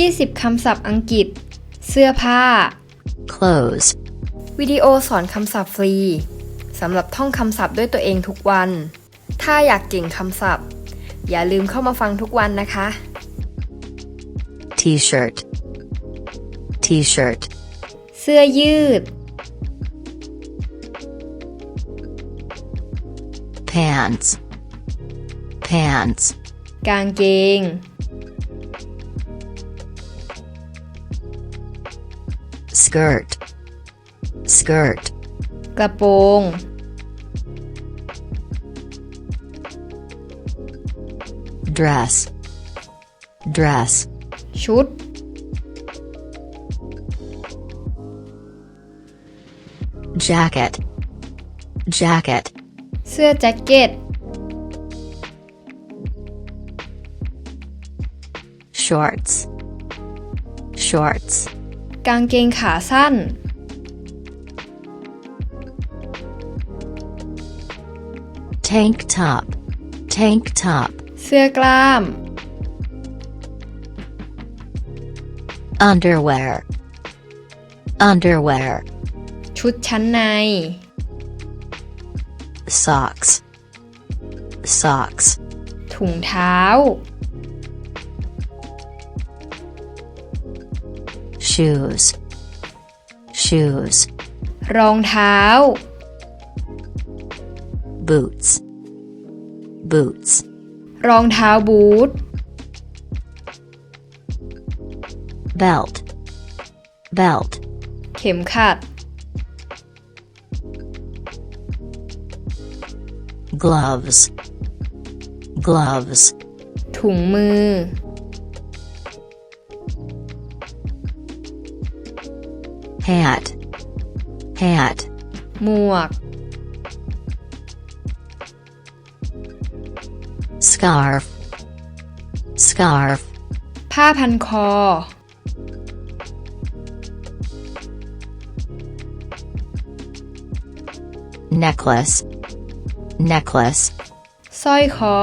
20 คำศัพท์อังกฤษ เสื้อผ้า clothes, วิดีโอสอนคำศัพท์ฟรีสำหรับท่องคำศัพท์ด้วยตัวเองทุกวัน ถ้าอยากเก่งคำศัพท์ อย่าลืมเข้ามาฟังทุกวันนะคะ t-shirt, t-shirt, เสื้อยืด pants, pants, กางเกง skirt, skirt, กระโปรง dress, dress, ชุด jacket, jacket, เสื้อแจ็คเก็ต shorts, shorts, กางเกงขาสั้น tank top, tank top, เสื้อกล้าม underwear, underwear, ชุดชั้นใน socks, socks, ถุงเท้า shoes, shoes, รองเท้า boots, boots, รองเท้าบูท belt, belt, เข็มขัด gloves, gloves, ถุงมือ hat, hat, หมวก scarf, scarf, ผ้าพันคอ necklace, necklace, สร้อยคอ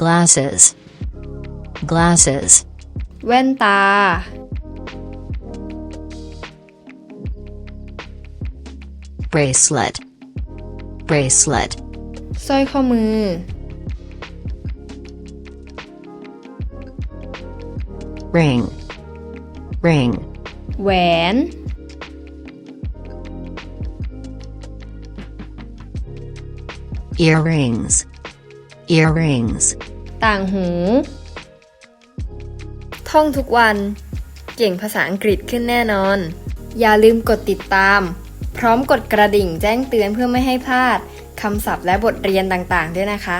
glasses, glasses, แว่นตา bracelet, bracelet, สร้อยข้อมือ ring, ring, แหวน earrings, earrings. ต่างหู ท่องทุกวัน เก่งภาษาอังกฤษขึ้นแน่นอน อย่าลืมกดติดตาม พร้อมกดกระดิ่งแจ้งเตือนเพื่อไม่ให้พลาดคำศัพท์และบทเรียนต่างๆ ด้วยนะคะ